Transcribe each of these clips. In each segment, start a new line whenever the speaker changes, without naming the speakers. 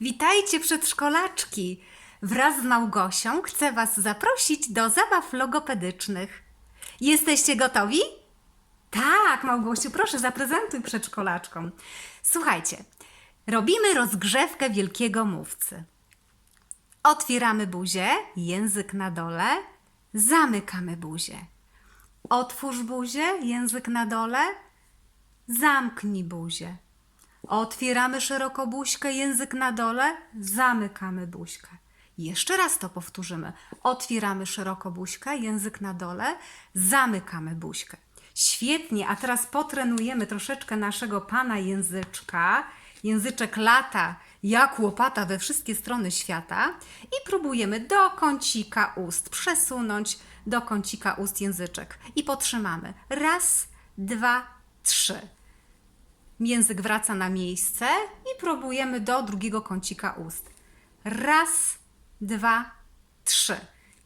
Witajcie przedszkolaczki! Wraz z Małgosią chcę Was zaprosić do zabaw logopedycznych. Jesteście gotowi? Tak, Małgosiu, proszę zaprezentuj przedszkolaczkom. Słuchajcie, robimy rozgrzewkę wielkiego mówcy. Otwieramy buzię, język na dole, zamykamy buzię. Otwórz buzię, język na dole, zamknij buzię. Otwieramy szeroko buźkę, język na dole, zamykamy buźkę. Jeszcze raz to powtórzymy. Otwieramy szeroko buźkę, język na dole, zamykamy buźkę. Świetnie, a teraz potrenujemy troszeczkę naszego pana języczka. Języczek lata jak łopata we wszystkie strony świata i próbujemy do kącika ust przesunąć do kącika ust języczek i potrzymamy. Raz, dwa, trzy. Język wraca na miejsce i próbujemy do drugiego kącika ust. Raz, dwa, trzy.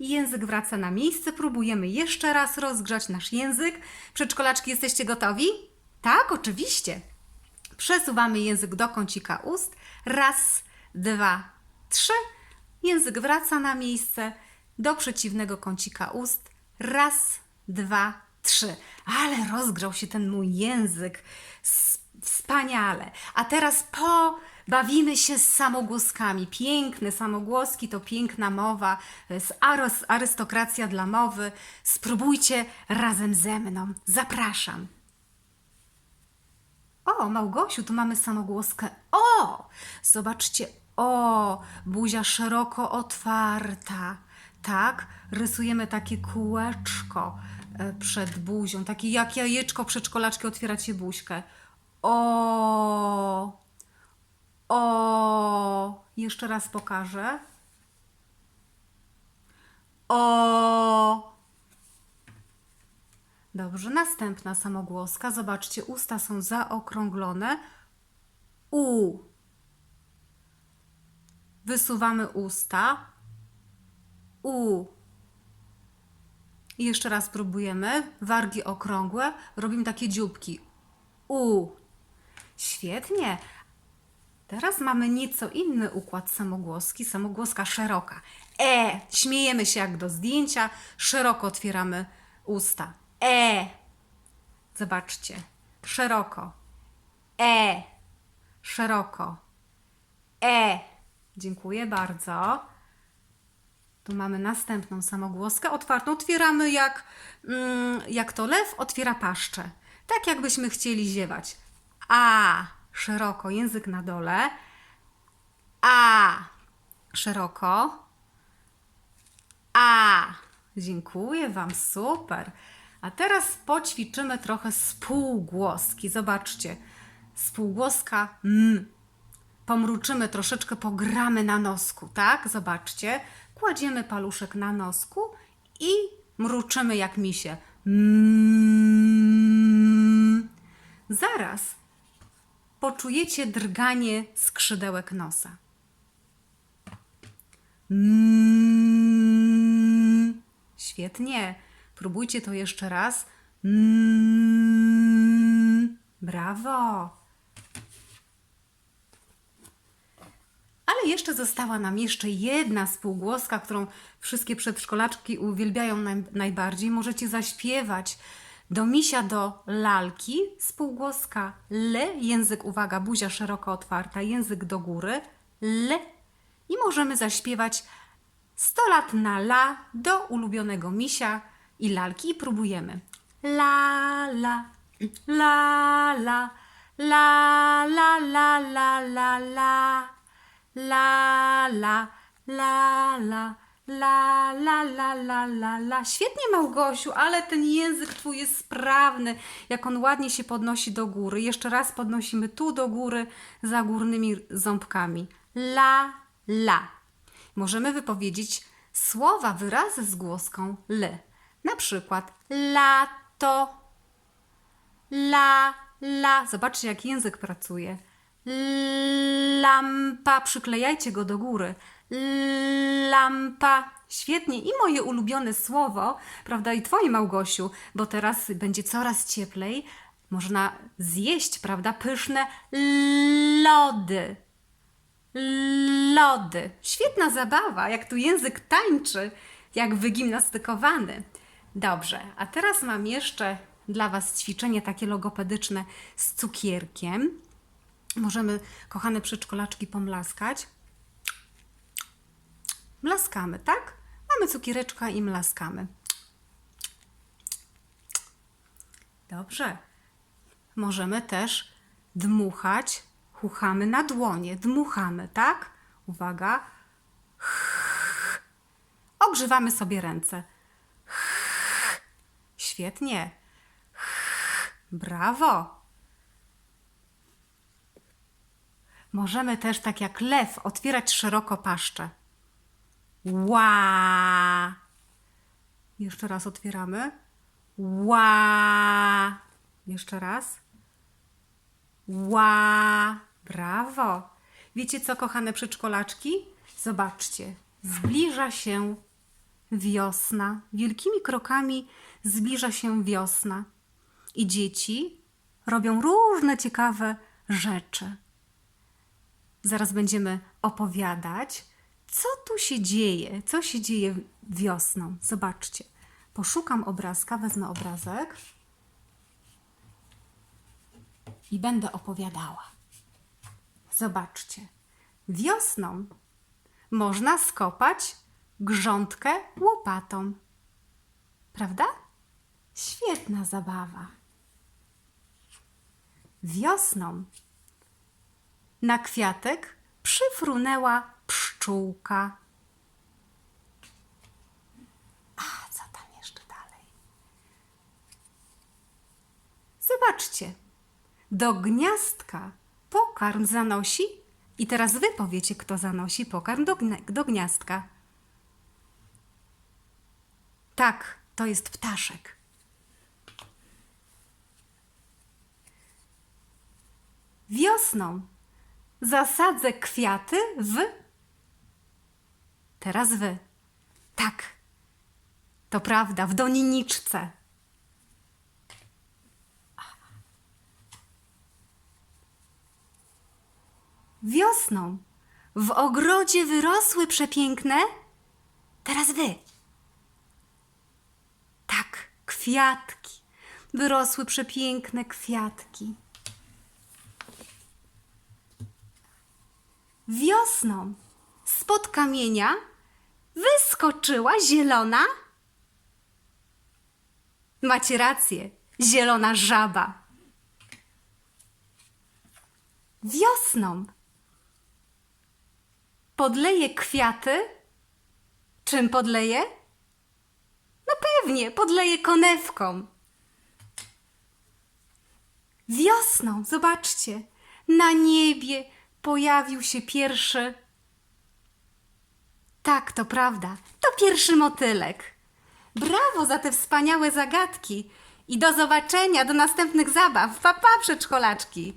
Język wraca na miejsce. Próbujemy jeszcze raz rozgrzać nasz język. Przedszkolaczki, jesteście gotowi? Tak, oczywiście. Przesuwamy język do kącika ust. Raz, dwa, trzy. Język wraca na miejsce do przeciwnego kącika ust. Raz, dwa, trzy. Ale rozgrzał się ten mój język. Wspaniale. A teraz pobawimy się z samogłoskami. Piękne samogłoski to piękna mowa, z aros, arystokracja dla mowy. Spróbujcie razem ze mną. Zapraszam. O, Małgosiu, tu mamy samogłoskę. O! Zobaczcie, o! Buzia szeroko otwarta. Tak? Rysujemy takie kółeczko e, przed buzią. Takie jak jajeczko przedszkolaczki otwieracie buźkę. O! O! Jeszcze raz pokażę. O! Dobrze, następna samogłoska. Zobaczcie, usta są zaokrąglone. U. Wysuwamy usta. U. I jeszcze raz próbujemy. Wargi okrągłe. Robimy takie dzióbki. U. Świetnie. Teraz mamy nieco inny układ samogłoski. Samogłoska szeroka. E. Śmiejemy się jak do zdjęcia. Szeroko otwieramy usta. E. Zobaczcie. Szeroko. E. Szeroko. E. Dziękuję bardzo. Tu mamy następną samogłoskę otwartą. Otwieramy jak, mm, jak to lew otwiera paszczę. Tak jakbyśmy chcieli ziewać. A. Szeroko. Język na dole. A. Szeroko. A. Dziękuję Wam, super. A teraz poćwiczymy trochę spółgłoski. Zobaczcie. Spółgłoska m. Pomruczymy troszeczkę, pogramy na nosku, tak? Zobaczcie. Kładziemy paluszek na nosku i mruczymy jak misie. Mm. Zaraz poczujecie drganie skrzydełek nosa. Mm. Świetnie. Próbujcie to jeszcze raz. Mm. Brawo. Ale jeszcze została nam jeszcze jedna spółgłoska, którą wszystkie przedszkolaczki uwielbiają naj, najbardziej. Możecie zaśpiewać do misia do lalki. Spółgłoska L, język, uwaga, buzia szeroko otwarta, język do góry, L. I możemy zaśpiewać 100 lat na la do ulubionego misia i lalki i próbujemy. La, la, la, la, la, la, la, la, la, la. La, la, la, la, la, la, la, la, la, la. Świetnie, Małgosiu, ale ten język twój jest sprawny, jak on ładnie się podnosi do góry. Jeszcze raz podnosimy tu do góry za górnymi ząbkami. La, la. Możemy wypowiedzieć słowa, wyrazy z głoską l. Na przykład lato, la, la. Zobaczcie, jak język pracuje. Lampa, przyklejajcie go do góry. Lampa. Świetnie. I moje ulubione słowo, prawda, i Twoje, Małgosiu, bo teraz będzie coraz cieplej. Można zjeść, prawda, pyszne lody. Lody. Świetna zabawa, jak tu język tańczy, jak wygimnastykowany. Dobrze, a teraz mam jeszcze dla Was ćwiczenie takie logopedyczne z cukierkiem. Możemy, kochane przedszkolaczki, pomlaskać. Mlaskamy, tak? Mamy cukiereczka i mlaskamy. Dobrze. Możemy też dmuchać, chuchamy na dłonie, dmuchamy, tak? Uwaga. Ogrzewamy sobie ręce. Świetnie. Brawo. Możemy też tak jak lew otwierać szeroko paszczę. Ła! Jeszcze raz otwieramy. Ła! Jeszcze raz. Ła! Brawo! Wiecie co, kochane przedszkolaczki? Zobaczcie, zbliża się wiosna. Wielkimi krokami zbliża się wiosna. I dzieci robią różne ciekawe rzeczy. Zaraz będziemy opowiadać, co tu się dzieje, co się dzieje wiosną. Zobaczcie. Poszukam obrazka, wezmę obrazek i będę opowiadała. Zobaczcie. Wiosną można skopać grządkę łopatą. Prawda? Świetna zabawa. Wiosną na kwiatek przyfrunęła pszczółka. A co tam jeszcze dalej? Zobaczcie. Do gniazdka pokarm zanosi. I teraz wy powiecie, kto zanosi pokarm do, do gniazdka. Tak, to jest ptaszek. Wiosną zasadzę kwiaty w. Teraz wy. Tak, to prawda, w doniniczce. Wiosną w ogrodzie wyrosły przepiękne. Teraz wy. Tak, kwiatki. Wyrosły przepiękne kwiatki. Wiosną spod kamienia wyskoczyła zielona. Macie rację, zielona żaba. Wiosną podleje kwiaty. Czym podleje? No pewnie, podleje konewką. Wiosną, zobaczcie, na niebie pojawił się pierwszy. Tak, to prawda, to pierwszy motylek. Brawo za te wspaniałe zagadki i do zobaczenia, do następnych zabaw. Pa, pa, przedszkolaczki.